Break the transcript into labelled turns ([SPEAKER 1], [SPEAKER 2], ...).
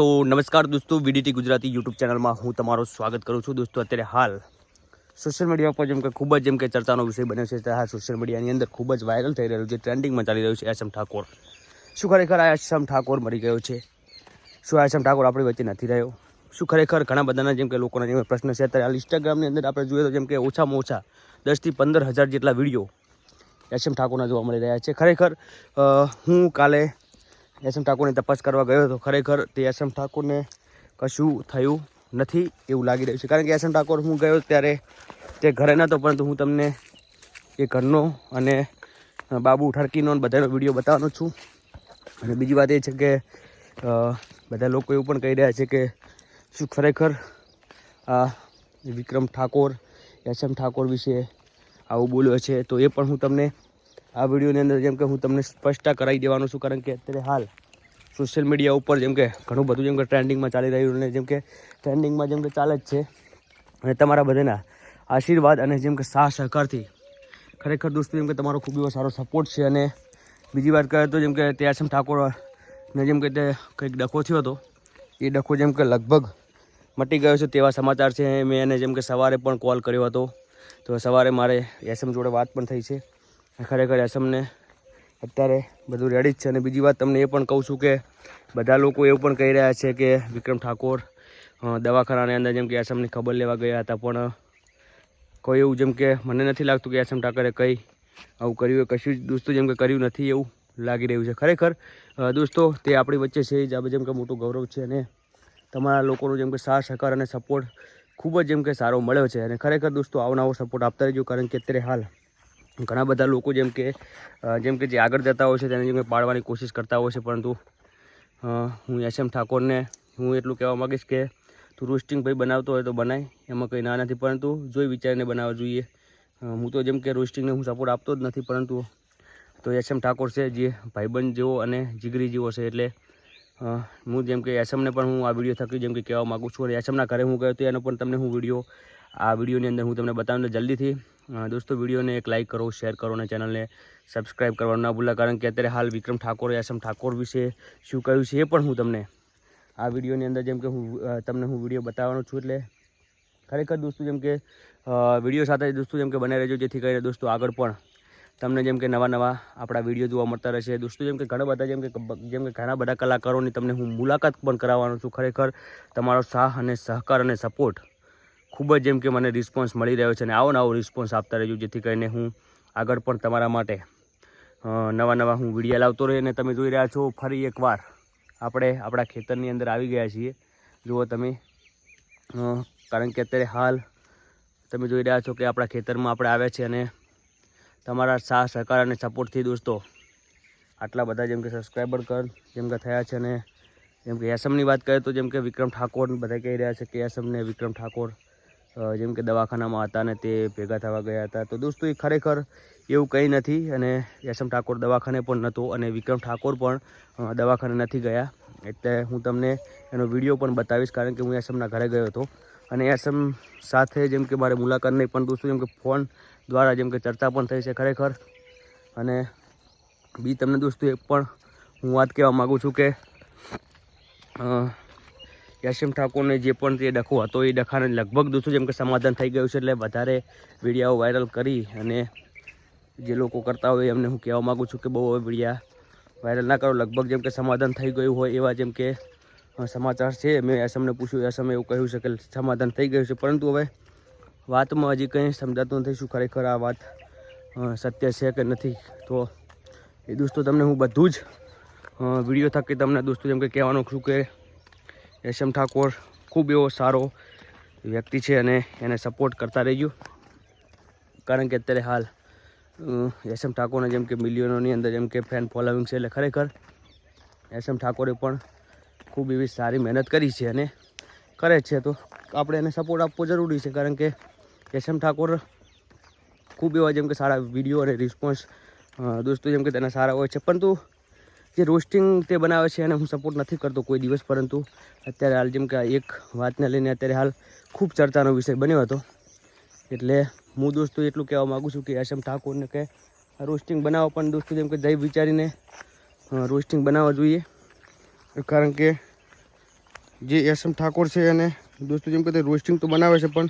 [SPEAKER 1] તો નમસ્કાર દોસ્તો, વીડીટી ગુજરાતી યુટ્યુબ ચેનલમાં હું તમારું સ્વાગત કરું છું. દોસ્તો, અત્યારે હાલ સોશિયલ મીડિયા પર જેમ કે ખૂબ જ જેમ કે ચર્ચાનો વિષય બન્યો છે, ત્યારે સોશિયલ મીડિયાની અંદર ખૂબ જ વાયરલ થઈ રહ્યું છે ટ્રેન્ડિંગમાં ચાલી રહ્યું છે એસએમ ઠાકોર. શું ખરેખર આ એસએમ ઠાકોર મરી ગયો છે? શું આ ઠાકોર આપણી વચ્ચે નથી રહ્યો? શું ખરેખર ઘણા બધાના જેમ કે લોકોના જેમ પ્રશ્ન છે, અત્યારે હાલ ઇન્સ્ટાગ્રામની અંદર આપણે જોઈએ તો જેમ કે ઓછામાં ઓછા દસથી પંદર હજાર જેટલા વીડિયો એસએમ ઠાકોરના જોવા મળી રહ્યા છે. ખરેખર હું કાલે એસએમ ઠાકોરની તપાસ કરવા ગયો હતો. ખરેખર તે એસએમ ઠાકોરને કશું થયું નથી એવું લાગી રહ્યું છે. કારણ કે એસએમ ઠાકોર હું ગયો ત્યારે તે ઘરે નહોતો પરંતુ હું તમને એ ઘરનો અને બાબુ ઠરકીનો બધાનો વીડિયો બતાવવાનો છું. અને બીજી વાત એ છે કે બધા લોકો એવું પણ કહી રહ્યા છે કે શું ખરેખર આ વિક્રમ ઠાકોર, એસએમ ઠાકોર વિશે આવું બોલ્યો છે. તો એ પણ હું તમને આ વિડીયોની અંદર જેમ કે હું તમને સ્પષ્ટતા કરાવી દેવાનો છું કારણ કે અત્યારે હાલ સોશિયલ મીડિયા ઉપર જેમ કે ઘણું બધું જેમ કે ટ્રેન્ડિંગમાં ચાલી રહ્યું અને જેમ કે ટ્રેન્ડિંગમાં જેમ કે ચાલે જ છે અને તમારા બધાના આશીર્વાદ અને જેમ કે સાહ સહકારથી ખરેખર દોસ્તો જેમ કે તમારો ખૂબ એવો સારો સપોર્ટ છે અને બીજી વાત કરીએ તો જેમ કે તે આસમ ઠાકોરને જેમ કે તે કંઈક ડખો થયો હતો એ ડખો જેમ કે લગભગ મટી ગયો છે તેવા સમાચાર છે મેં એને જેમ કે સવારે પણ કોલ કર્યો હતો તો સવારે મારે એસએમ જોડે વાત પણ થઈ છે ખરેખર એસએમને અત્યારે બધું રેડી જ છે. અને બીજી વાત તમને એ પણ કહું છું કે બધા લોકો એવું પણ કહી રહ્યા છે કે વિક્રમ ઠાકોર દવાખાનાની અંદર જેમ કે એસએમની ખબર લેવા ગયા હતા, પણ કોઈ એવું જેમ કે મને નથી લાગતું કે એસમ ઠાકરે કંઈ આવું કર્યું કશું જ દોસ્તો જેમ કે કર્યું નથી એવું લાગી રહ્યું છે. ખરેખર દોસ્તો તે આપણી વચ્ચે છે જ જેમ કે મોટું ગૌરવ છે અને તમારા લોકોનો જેમ કે સાથ, સહકાર અને સપોર્ટ ખૂબ જ જેમ કે સારો મળ્યો છે. અને ખરેખર દોસ્તો આવો નવો સપોર્ટ આપતા રહેજો, કારણ કે અત્યારે હાલ ઘણા બધા લોકો જેમ કે જેમ કે જે આગળ જતા હોય છે, તેને જેમ કે પાડવાની કોશિશ કરતા હોય છે, પરંતુ હું એસ એમ ઠાકોરને, હું એટલું કહેવા માગીશ કે તું રોસ્ટિંગ ભાઈ બનાવતો હોય તો બનાય, એમાં કંઈ ના નથી, પરંતુ જોઈ વિચારીને બનાવવા જોઈએ. હું તો જેમ કે રોસ્ટિંગને હું સપોર્ટ આપતો જ નથી, પરંતુ તો એસ એમ ઠાકોર છે, જે ભાઈબંધ જેવો અને જીગરી જેવો છે, એટલે હું જેમ કે એસએમને પણ હું આ વીડિયો થકી જેમ કે કહેવા માગું છું, અને એસએમના ઘરે હું ગયો તો એનો પણ તમને હું વીડિયો આ વિડીયોની અંદર હું તમને બતાવીને જલ્દીથી દોસ્તો, વિડીયોને એક લાઇક કરો શેર કરો અને ચેનલને સબસ્ક્રાઈબ કરવાનું ના ભૂલા, કારણ કે અત્યારે હાલ વિક્રમ ઠાકોર, યાસમ ઠાકોર વિશે શું કહ્યું છે એ પણ હું તમને આ વિડીયોની અંદર જેમ કે હું તમને હું વીડિયો બતાવવાનો છું એટલે ખરેખર દોસ્તો, જેમ કે વીડિયો સાથે દોસ્તો, જેમ કે બને રહેજો, જેથી કરીને દોસ્તો આગળ પણ તમને જેમ કે નવા નવા આપણા વીડિયો જોવા મળતા રહેશે. દોસ્તો, જેમ કે ઘણા બધા, જેમ કે જેમ કે ઘણા બધા કલાકારોની તમને હું મુલાકાત પણ કરાવવાનો છું. ખરેખર તમારો સાહ અને સહકાર અને સપોર્ટ ખૂબ જ જેમ કે મને રિસ્પોન્સ મળી રહ્યો છે અને આવો નવો રિસ્પોન્સ આપતા રહેજો, જેથી કરીને હું આગળ પણ તમારા માટે નવા નવા હું વિડીયા લાવતો રહી અને તમે જોઈ રહ્યા છો, ફરી એકવાર આપણે આપણા ખેતરની અંદર આવી ગયા છીએ. જુઓ તમે કારણ કે અત્યારે હાલ તમે જોઈ રહ્યા છો કે આપણા ખેતરમાં આપણે આવ્યા છીએ અને તમારા સાહ સહકાર અને સપોર્ટથી દોસ્તો, આટલા બધા જેમ કે સબસ્ક્રાઈબર કર, જેમ કે થયા છે અને જેમ કે એસમની વાત કરીએ તો જેમ કે વિક્રમ ઠાકોર બધા કહી રહ્યા છે કે એસમને વિક્રમ ઠાકોર જેમ કે દવાખાનામાં હતા અને તે ભેગા થવા ગયા હતા. તો દોસ્તો, એ ખરેખર એવું કંઈ નથી અને યશમ ઠાકોર દવાખાને પણ નહોતો અને વિક્રમ ઠાકોર પણ દવાખાને નથી ગયા. એટલે હું તમને એનો વીડિયો પણ બતાવીશ કારણ કે હું એસએમના ઘરે ગયો હતો. અને એસએમ સાથે જેમ કે મારે મુલાકાત નહીં, પણ દોસ્તો, જેમ કે ફોન દ્વારા જેમ કે ચર્ચા પણ થઈ છે ખરેખર. અને બી તમને દોસ્તો એ પણ હું વાત કહેવા માગું છું કે અ, યાસીમ ઠાકોરને જે પણ તે ડખો હતો એ ડખાને લગભગ દોસ્તો જેમ કે સમાધાન થઈ ગયું છે એટલે વધારે વિડીયાઓ વાયરલ કરી અને જે લોકો કરતા હોય એમને હું કહેવા માગું છું કે બહુ હવે વિડીયા વાયરલ ના કરો. લગભગ જેમ કે સમાધાન થઈ ગયું હોય એવા જેમ કે સમાચાર છે. મેં એસમને પૂછ્યું એસમે એવું કહ્યું છે કે સમાધાન થઈ ગયું છે. પરંતુ હવે વાતમાં હજી કંઈ સમજાતું નથી શું ખરેખર આ વાત સત્ય છે કે નથી. તો એ દોસ્તો તમને હું બધું જ વીડિયો થકી તમને દોસ્તો જેમ કે કહેવાનું છું કે એસએમ ઠાકોર ખૂબ એવો સારો વ્યક્તિ છે અને એને સપોર્ટ કરતા રહેજો. કારણ કે અત્યારે હાલ એસએમ ઠાકોરને જેમ કે મિલિયનોની અંદર જેમ કે ફેન ફોલોવિંગ છે એટલે ખરેખર એસએમ ઠાકોરે પણ ખૂબ એવી સારી મહેનત કરી છે અને કરે છે. તો આપણે એને સપોર્ટ આપવો જરૂરી છે કારણ કે એસએમ ઠાકોર ખૂબ એવા જેમ કે સારા વીડિયો અને રિસ્પોન્સ દોસ્તો જેમ કે તેના સારા હોય છે. પરંતુ જે રોસ્ટિંગ તે બનાવે છે એને હું સપોર્ટ નથી કરતો કોઈ દિવસ, પરંતુ અત્યારે હાલ જેમ કે એક વાતને લઈને અત્યારે હાલ ખૂબ ચર્ચાનો વિષય બન્યો હતો. એટલે હું દોસ્તો એટલું કહેવા માગું છું કે એસએમ ઠાકોરને કે રોસ્ટિંગ બનાવો, પણ દોસ્તો જેમ કે જઈ વિચારીને રોસ્ટિંગ બનાવવા જોઈએ. કારણ કે જે એસ એમ ઠાકોર છે અને દોસ્તો જેમ કે તે રોસ્ટિંગ તો બનાવે છે, પણ